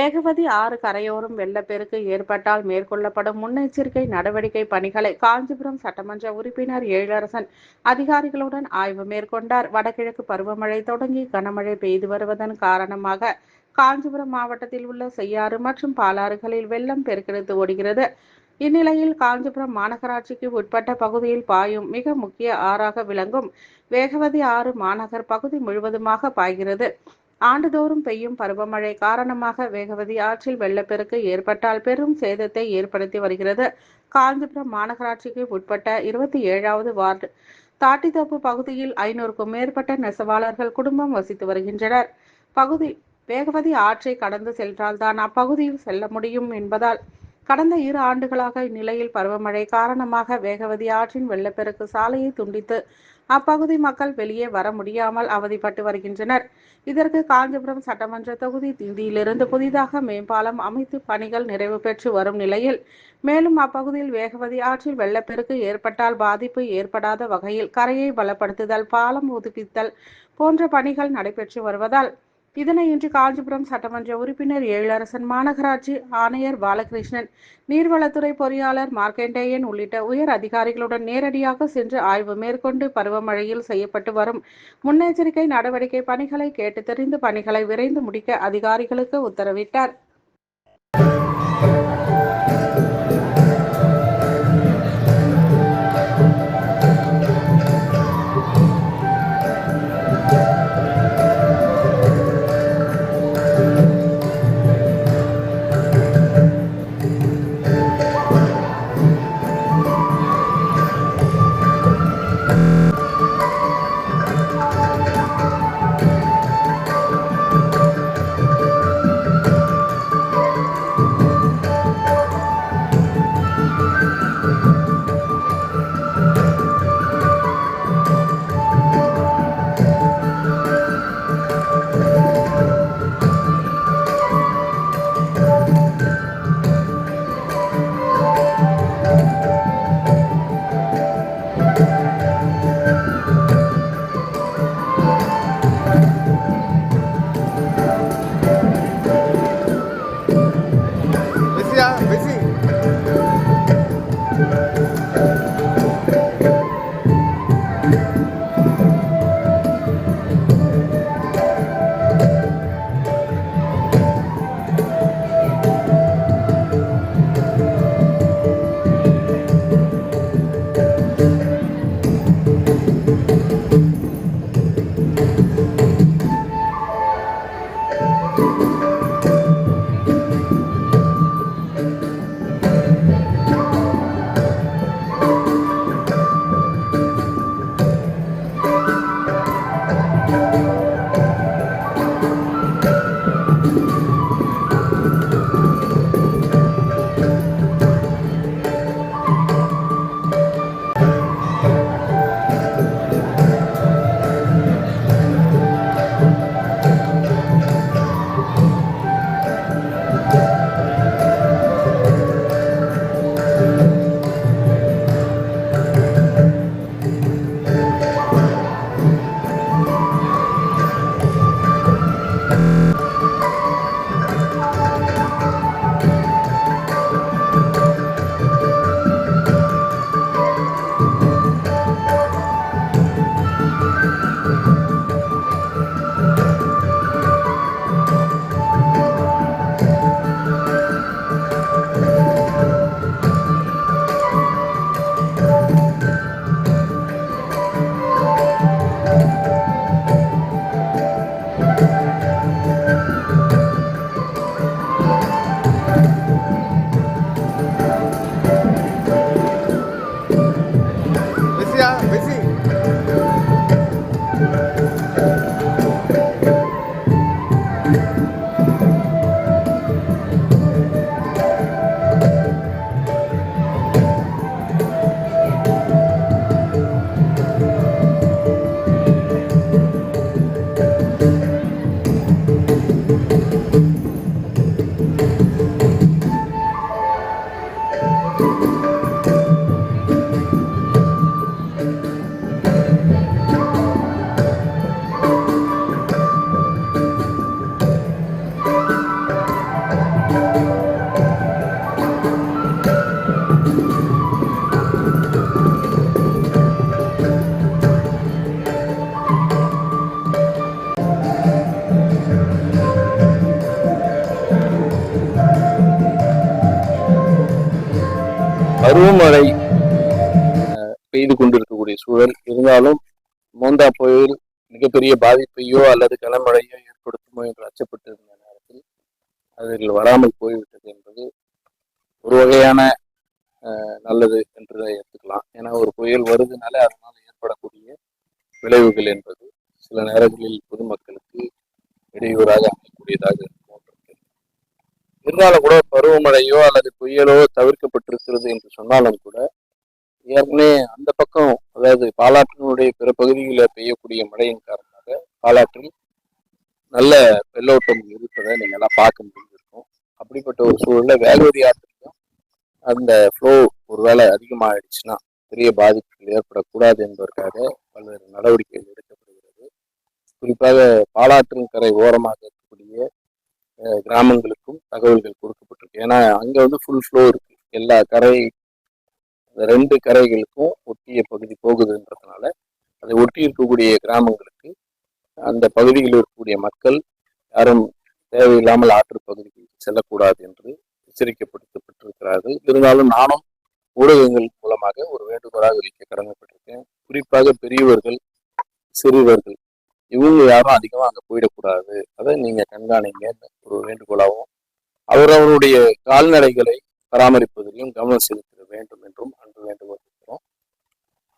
வேகவதி ஆறு கரையோரம் வெள்ளப்பெருக்கு ஏற்பட்டால் மேற்கொள்ளப்படும் முன்னெச்சரிக்கை நடவடிக்கை பணிகளை காஞ்சிபுரம் சட்டமன்ற உறுப்பினர் எழிலரசன் அதிகாரிகளுடன் ஆய்வு மேற்கொண்டார். வடகிழக்கு பருவமழை தொடங்கி கனமழை பெய்து வருவதன் காரணமாக காஞ்சிபுரம் மாவட்டத்தில் உள்ள செய்யாறு மற்றும் பாலாறுகளில் வெள்ளம் பெருக்கெடுத்து ஓடுகிறது. இந்நிலையில் காஞ்சிபுரம் மாநகராட்சிக்கு உட்பட்ட பகுதியில் பாயும் மிக முக்கிய ஆறாக விளங்கும் வேகவதி ஆறு மாநகர் பகுதி முழுவதுமாக பாய்கிறது. ஆண்டுதோறும் பெய்யும் பருவமழை காரணமாக வேகவதி ஆற்றில் வெள்ளப்பெருக்கு ஏற்பட்டால் பெரும் சேதத்தை ஏற்படுத்தி வருகிறது. காஞ்சிபுரம் மாநகராட்சிக்கு உட்பட்ட இருபத்தி ஏழாவது வார்டு தாட்டித்தோப்பு பகுதியில் ஐநூறுக்கும் மேற்பட்ட நெசவாளர்கள் குடும்பம் வசித்து வருகின்றனர். பகுதி வேகவதி ஆற்றை கடந்து சென்றால்தான் அப்பகுதியில் செல்ல முடியும் என்பதால் கடந்த இரு ஆண்டுகளாக இந்நிலையில் பருவமழை காரணமாக வேகவதி ஆற்றின் வெள்ளப்பெருக்கு சாலையை துண்டித்து அப்பகுதி மக்கள் வெளியே வர முடியாமல் அவதிப்பட்டு வருகின்றனர். இதற்கு காஞ்சிபுரம் சட்டமன்ற தொகுதி நிதியிலிருந்து புதிதாக மேம்பாலம் அமைத்து பணிகள் நிறைவு பெற்று வரும் நிலையில் மேலும் அப்பகுதியில் வேகவதி ஆற்றில் வெள்ளப்பெருக்கு ஏற்பட்டால் பாதிப்பு ஏற்படாத வகையில் கரையை பலப்படுத்துதல் பாலம் புதுப்பித்தல் போன்ற பணிகள் நடைபெற்று வருவதால் இதனை இன்று காஞ்சிபுரம் சட்டமன்ற உறுப்பினர் எழிலரசன் மாநகராட்சி ஆணையர் பாலகிருஷ்ணன் நீர்வளத்துறை பொறியாளர் மார்க்கண்டேயன் உள்ளிட்ட உயர் அதிகாரிகளுடன் நேரடியாக சென்று ஆய்வு மேற்கொண்டு பருவமழையில் செய்யப்பட்டு வரும் முன்னெச்சரிக்கை நடவடிக்கை பணிகளை கேட்டு தெரிந்து பணிகளை விரைந்து முடிக்க அதிகாரிகளுக்கு உத்தரவிட்டார். Música பருவமழை பெய்து கொண்டிருக்கக்கூடிய சூழல் இருந்தாலும் மோந்தா புயல் மிகப்பெரிய பாதிப்பையோ அல்லது கனமழையோ ஏற்படுத்துமோ என்று அச்சப்பட்டு இருந்த நேரத்தில் அதில் வராமல் போய்விட்டது என்பது ஒரு வகையான நல்லது என்று எடுத்துக்கலாம். ஏன்னா ஒரு புயல் வருதுனால அதனால் ஏற்படக்கூடிய விளைவுகள் என்பது சில நேரங்களில் பொதுமக்களுக்கு இடையூறாக அமையக்கூடியதாக இருக்கும். இருந்தாலும் கூட பருவமழையோ அல்லது புயலோ தவிர்க்கப்பட்டிருக்கிறது என்று சொன்னாலும் கூட ஏற்கனவே அந்த பக்கம் அதாவது பாலாற்றினுடைய பிற பகுதிகளில் பெய்யக்கூடிய மழையின் காரணமாக பாலாற்றில் நல்ல வெள்ளோட்டம் இருப்பதை நீங்க பார்க்க முடிஞ்சிருக்கும். அப்படிப்பட்ட ஒரு சூழலில் வேகவதி ஆற்றிலையும் அந்த ஃப்ளோ ஒருவேளை அதிகமாகிடுச்சுன்னா பெரிய பாதிப்புகள் ஏற்படக்கூடாது என்பதற்காக பல்வேறு நடவடிக்கைகள் எடுக்கப்படுகிறது. குறிப்பாக பாலாற்றின் கரை ஓரமாக இருக்கக்கூடிய கிராமங்களுக்கு அங்க வந்து ஃபுல் ஃப்ளோ இருக்கு. எல்லா கரை அந்த ரெண்டு கரைகளுக்கும் ஒட்டிய பகுதி போகுதுன்றதுனால அதை ஒட்டி இருக்கக்கூடிய கிராமங்களுக்கு அந்த பகுதியில் இருக்கக்கூடிய மக்கள் யாரும் தேவையில்லாமல் ஆற்று பகுதிக்கு செல்லக்கூடாது என்று எச்சரிக்கைப்படுத்தப்பட்டிருக்கிறார்கள் இருந்தாலும் நானும் ஊடகங்கள் மூலமாக ஒரு வேண்டுகோளாக வைக்க கடமைப்பட்டிருக்கேன். குறிப்பாக பெரியவர்கள் சிறுவர்கள் இவங்க யாரும் அதிகமாக அங்கே போயிடக்கூடாது. அதை நீங்கள் கண்காணிங்க. ஒரு வேண்டுகோளாகவும் அவரவருடைய கால்நடைகளை பராமரிப்பதிலும் கவனம் செலுத்த வேண்டும் என்றும் அன்று வேண்டுகோள் வைக்கிறோம்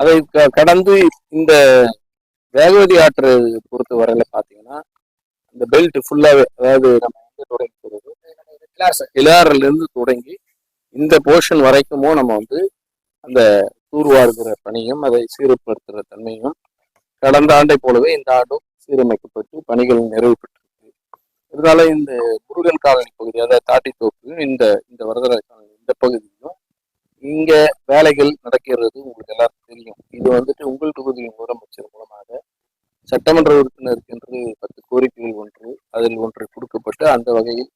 அதை கடந்து இந்த வேகவதி ஆற்று பொறுத்த வரையில பாத்தீங்கன்னா இந்த பெல்ட் ஃபுல்லாவே அதாவது நம்ம எங்க தொடங்கி இலாறுல இருந்து தொடங்கி இந்த போர்ஷன் வரைக்குமோ நம்ம வந்து அந்த தூர்வாருகிற பணியும் அதை சீர்படுத்துகிற தன்மையும் கடந்த ஆண்டை போலவே இந்த ஆண்டும் சீரமைக்கப்பட்டு பணிகள் நிறைவு இருந்தாலும் இந்த முருகன் காலனி பகுதி அதாவது தாட்டித்தோப்பு இந்த இந்த வரதராஜ காலனி இந்த பகுதியும் இங்க வேலைகள் நடக்கிறது உங்களுக்கு எல்லாருக்கும் தெரியும். இது வந்துட்டு உங்கள் தொகுதி முதலமைச்சர் மூலமாக சட்டமன்ற உறுப்பினருக்கு என்று பத்து கோரிக்கைகள் ஒன்று அதில் ஒன்று கொடுக்கப்பட்டு அந்த வகையில்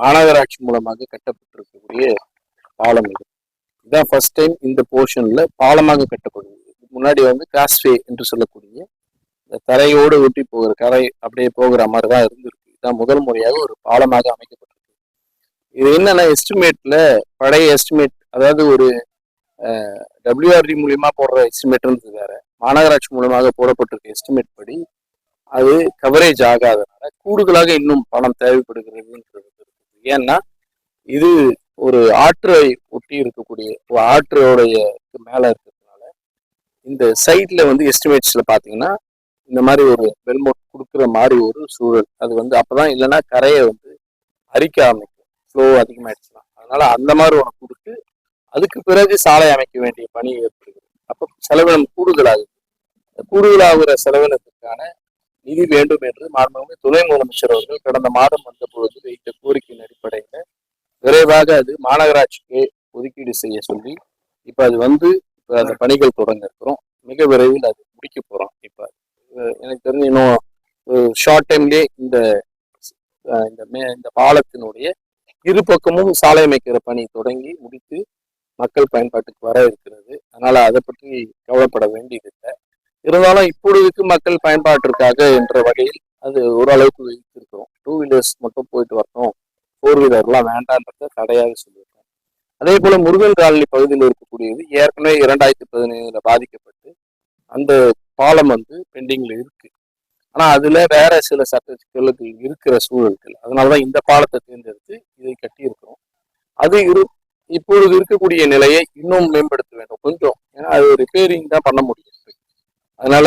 மாநகராட்சி மூலமாக கட்டப்பட்டிருக்கக்கூடிய பாலம் இது. இதுதான் ஃபர்ஸ்ட் டைம் இந்த போர்ஷன்ல பாலமாக கட்டப்படுது முன்னாடி வந்து காஸ்வே என்று சொல்லக்கூடிய தரையோடு ஒட்டி போகிற கரை அப்படியே போகிற மாதிரி தான் இருந்திருக்கு. இதுதான் முதல் முறையாக ஒரு பாலமாக அமைக்கப்பட்டிருக்கு. இது என்னன்னா எஸ்டிமேட்ல பழைய எஸ்டிமேட் அதாவது ஒரு டபிள்யூஆர்டி மூலியமா போடுற எஸ்டிமேட்ன்றது வேற. மாநகராட்சி மூலமாக போடப்பட்டிருக்க எஸ்டிமேட் படி அது கவரேஜ் ஆகாதனால கூடுதலாக இன்னும் பணம் தேவைப்படுகிறதுன்றது ஏன்னா இது ஒரு ஆற்றை ஒட்டி இருக்கக்கூடிய ஆற்றோடைய மேல இருக்கிறதுனால இந்த சைட்ல வந்து எஸ்டிமேட்ஸ்ல பாத்தீங்கன்னா இந்த மாதிரி ஒரு வெல்மோட் கொடுக்குற மாதிரி ஒரு சூழல். அது வந்து அப்பதான் இல்லைன்னா கரையை வந்து அரிக்க ஆரம்பிக்கும். ஃப்ளோ அதிகமாயிடுச்சுன்னா. அதனால அந்த மாதிரி ஒன்று கொடுத்து அதுக்கு பிறகு சாலை அமைக்க வேண்டிய பணி ஏற்படுகிறது. அப்போ செலவினம் கூடுதலாகுது. கூடுதலாகிற செலவினத்துக்கான நிதி வேண்டும் என்று மாண்புமிகு துணை முதலமைச்சர் அவர்கள் கடந்த மாதம் வந்த பொழுது வைத்த கோரிக்கையின் அடிப்படையில் விரைவாக அது மாநகராட்சிக்கு ஒதுக்கீடு செய்ய சொல்லி இப்போ அது வந்து இப்போ அந்த பணிகள் தொடங்க இருக்கிறோம். மிக விரைவில் அது முடிக்க போகிறோம் எனக்கு தெரிஞ்சு இன்னும் ஒரு ஷார்ட் டைம்லயே இந்த இந்த மே இந்த பாலத்தினுடைய இரு பக்கமும் சாலை அமைக்கிற பணி தொடங்கி முடித்து மக்கள் பயன்பாட்டுக்கு வர இருக்கிறது. அதனால அதை பற்றி கவலைப்பட வேண்டியதில்லை. இருந்தாலும் இப்பொழுதுக்கு மக்கள் பயன்பாட்டிற்காக என்ற வகையில் அது ஓரளவுக்கு வைத்திருக்கிறோம். டூ வீலர்ஸ் மட்டும் போயிட்டு வரட்டும் ஃபோர் வீலர்லாம் வேண்டான்றத தடையாக சொல்லியிருக்கோம். அதே போல முருகன் காலனி பகுதியில் இருக்கக்கூடியது ஏற்கனவே இரண்டாயிரத்தி பதினைந்துல பாதிக்கப்பட்டு அந்த பாலம் வந்து பெண்டிங்ல இருக்கு. ஆனா அதுல வேற சில சட்ட சிக்கல்கள் இருக்கிற சூழல்கள். அதனாலதான் இந்த பாலத்தை தேர்ந்தெடுத்து இதை கட்டி இருக்கிறோம் அது இரு இப்பொழுது இருக்கக்கூடிய நிலையை இன்னும் மேம்படுத்த வேண்டும். கொஞ்சம் ஏன்னா அது ரிப்பேரிங் தான் பண்ண முடியும். அதனால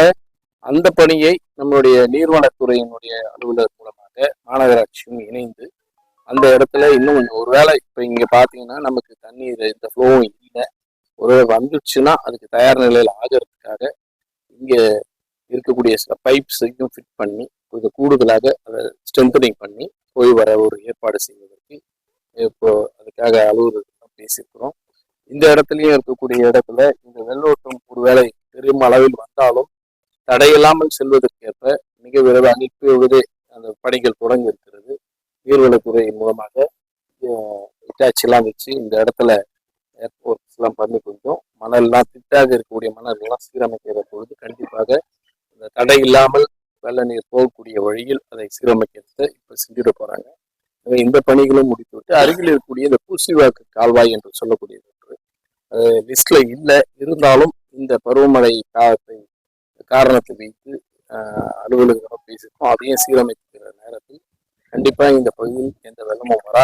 அந்த பணியை நம்மளுடைய நீர்வளத்துறையினுடைய அலுவலர் மூலமாக மாநகராட்சியும் இணைந்து அந்த இடத்துல இன்னும் கொஞ்சம் ஒருவேளை இப்ப இங்க பாத்தீங்கன்னா நமக்கு தண்ணீர் இந்த ஃப்ளோவும் இல்லை. ஒருவேளை வந்துச்சுன்னா அதுக்கு தயார் நிலையில் ஆகிறதுக்காக இங்கே இருக்கக்கூடிய சில பைப்ஸையும் ஃபிட் பண்ணி கொஞ்சம் கூடுதலாக அதை ஸ்ட்ரென்தனிங் பண்ணி போய் வர ஒரு ஏற்பாடு செய்வதற்கு இப்போ அதுக்காக அலுவலர் பேசியிருக்கிறோம். இந்த இடத்துலயும் இருக்கக்கூடிய இடத்துல இந்த வெள்ளோட்டம் ஒருவேளை பெரும் அளவில் வந்தாலும் தடையில்லாமல் செல்வதற்கேற்ப மிக விரைவாக இப்பொழுதே அந்த பணிகள் தொடங்கி இருக்கிறது. நீர்வளத்துறை மூலமாக இட்டாச்சிலாம் வச்சு இந்த இடத்துல ஒரு எல்லாம் பண்ணி கொஞ்சம் மணல்லாம் திட்டாக இருக்கக்கூடிய மணல்லாம் சீரமைக்கிற பொழுது கண்டிப்பாக இந்த தடை இல்லாமல் வெள்ள நீர் போகக்கூடிய வழியில் அதை சீரமைக்கிறத இப்ப செஞ்சிட போறாங்க. எனவே இந்த பணிகளும் முடித்துவிட்டு அருகில் இருக்கக்கூடிய இந்த பூசிவாக்கு கால்வாய் என்று சொல்லக்கூடியது ஒன்று. லிஸ்ட்ல இல்லை. இருந்தாலும் இந்த பருவமழை காலத்தை காரணத்தை வைத்து அலுவலகம் பேசியிருக்கோம். அதையும் சீரமைக்கிற நேரத்தில் கண்டிப்பா இந்த பகுதியில் எந்த வெள்ளமும் வராது.